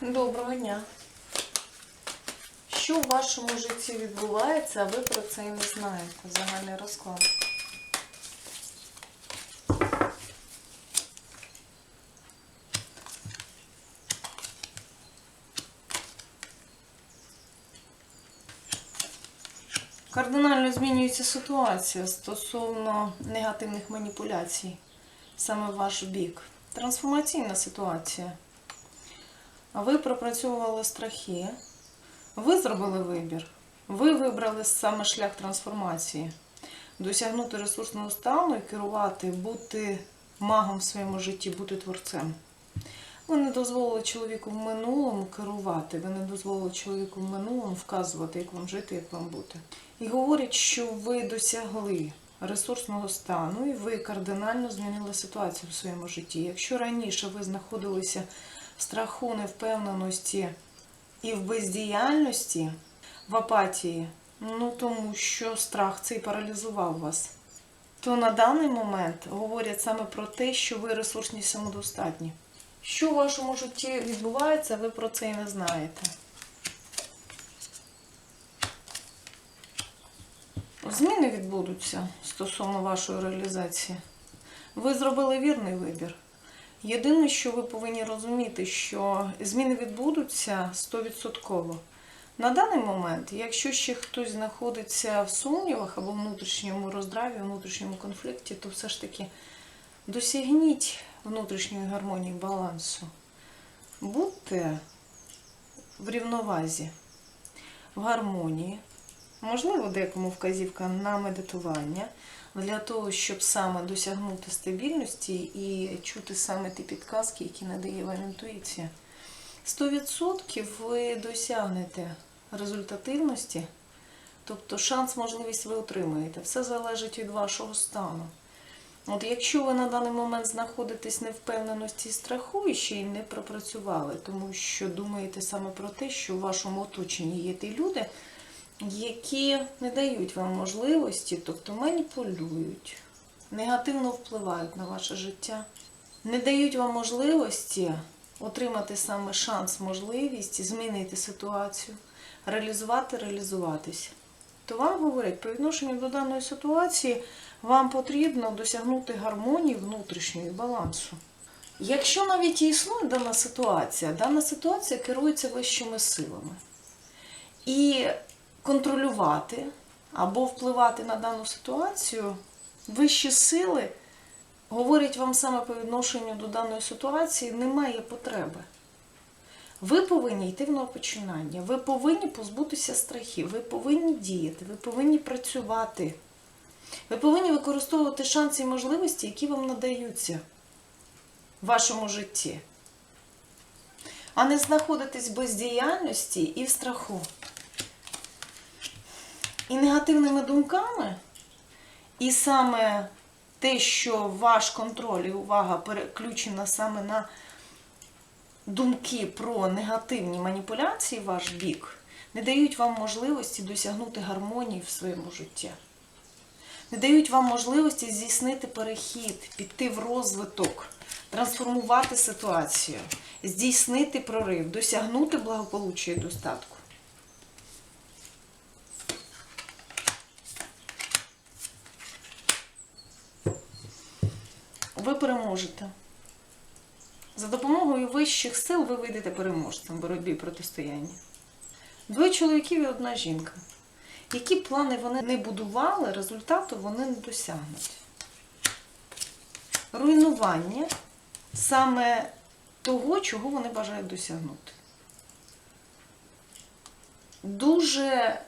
Доброго дня. Що в вашому житті відбувається, а ви про це і не знаєте? Загальний розклад. Кардинально змінюється ситуація стосовно негативних маніпуляцій саме в ваш бік. Трансформаційна ситуація. Ви пропрацьовували страхи, ви зробили вибір. Ви вибрали саме шлях трансформації. Досягнути ресурсного стану і керувати, бути магом в своєму житті, бути творцем. Ви не дозволили чоловіку в минулому керувати, ви не дозволили чоловіку в минулому вказувати, як вам жити, як вам бути. І говорять, що ви досягли ресурсного стану і ви кардинально змінили ситуацію в своєму житті. Якщо раніше ви знаходилися страху, невпевненості і в бездіяльності, в апатії, ну тому що страх цей паралізував вас, то на даний момент говорять саме про те, що ви ресурсні самодостатні. Що в вашому житті відбувається, ви про це і не знаєте. Зміни відбудуться стосовно вашої реалізації. Ви зробили вірний вибір. Єдине, що ви повинні розуміти, що зміни відбудуться 100%. На даний момент, якщо ще хтось знаходиться в сумнівах або внутрішньому роздраві, внутрішньому конфлікті, то все ж таки досягніть внутрішньої гармонії балансу. Будьте в рівновазі, в гармонії. Можливо, декому вказівка на медитування для того, щоб саме досягнути стабільності і чути саме ті підказки, які надає вам інтуїція. 100% ви досягнете результативності, тобто шанс, можливість ви отримаєте. Все залежить від вашого стану. От якщо ви на даний момент знаходитесь не впевненості і страху і ще й не пропрацювали, тому що думаєте саме про те, що в вашому оточенні є ті люди, які не дають вам можливості, тобто маніпулюють, негативно впливають на ваше життя, не дають вам можливості отримати саме шанс, можливість змінити ситуацію, реалізувати, реалізуватись, то вам говорять, по відношенню до даної ситуації вам потрібно досягнути гармонії внутрішньої балансу. Якщо навіть існує дана ситуація, дана ситуація керується вищими силами. І контролювати або впливати на дану ситуацію, вищі сили говорять вам саме по відношенню до даної ситуації, немає потреби. Ви повинні йти в новопочинання, ви повинні позбутися страхів, ви повинні діяти, ви повинні працювати. Ви повинні використовувати шанси і можливості, які вам надаються в вашому житті, а не знаходитись в бездіяльності і в страху. І негативними думками, і саме те, що ваш контроль і увага переключена саме на думки про негативні маніпуляції ваш бік, не дають вам можливості досягнути гармонії в своєму житті. Не дають вам можливості здійснити перехід, піти в розвиток, трансформувати ситуацію, здійснити прорив, досягнути благополуччя і достатку. Ви переможете. За допомогою вищих сил ви вийдете переможцем в боротьбі і протистоянні. Двоє чоловіків і одна жінка. Які плани вони не будували, результату вони не досягнуть. Руйнування саме того, чого вони бажають досягнути. Дуже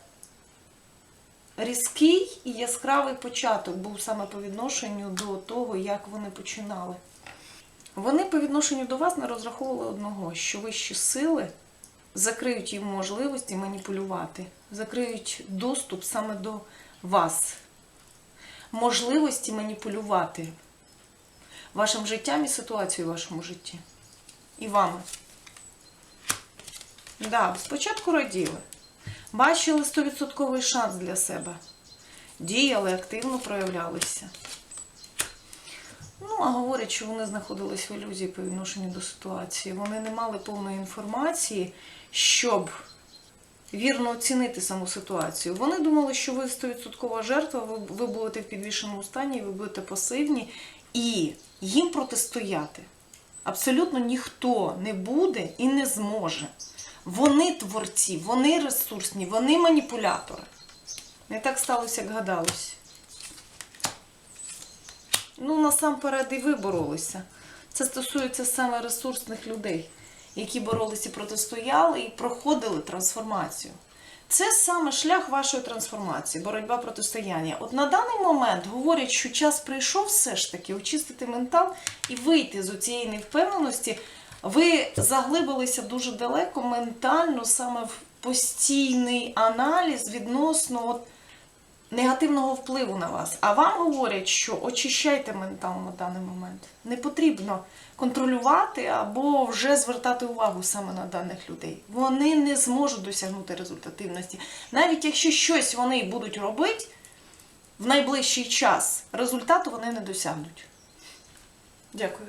різкий і яскравий початок був саме по відношенню до того, як вони починали. Вони по відношенню до вас не розраховували одного, що вищі сили закриють їм можливості маніпулювати, закриють доступ саме до вас, можливості маніпулювати вашим життям і ситуацією в вашому житті. І вами. Да, спочатку раділи. Бачили 100% шанс для себе. Діяли, активно проявлялися. Ну, а говорять, що вони знаходились в ілюзії по відношенню до ситуації. Вони не мали повної інформації, щоб вірно оцінити саму ситуацію. Вони думали, що ви 100% жертва, ви, будете в підвішеному стані, ви будете пасивні, і їм протистояти абсолютно ніхто не буде і не зможе. Вони творці, вони ресурсні, вони маніпулятори. Не так сталося, як гадалось. Ну, насамперед і ви боролися. Це стосується саме ресурсних людей, які боролися і протистояли і проходили трансформацію. Це саме шлях вашої трансформації, боротьба протистояння. От на даний момент говорять, що час прийшов все ж таки очистити ментал і вийти з цієї невпевненості. Ви заглибилися дуже далеко ментально, саме в постійний аналіз відносно от, негативного впливу на вас. А вам говорять, що очищайте ментал на даний момент. Не потрібно контролювати або вже звертати увагу саме на даних людей. Вони не зможуть досягнути результативності. Навіть якщо щось вони будуть робити в найближчий час, результату вони не досягнуть. Дякую.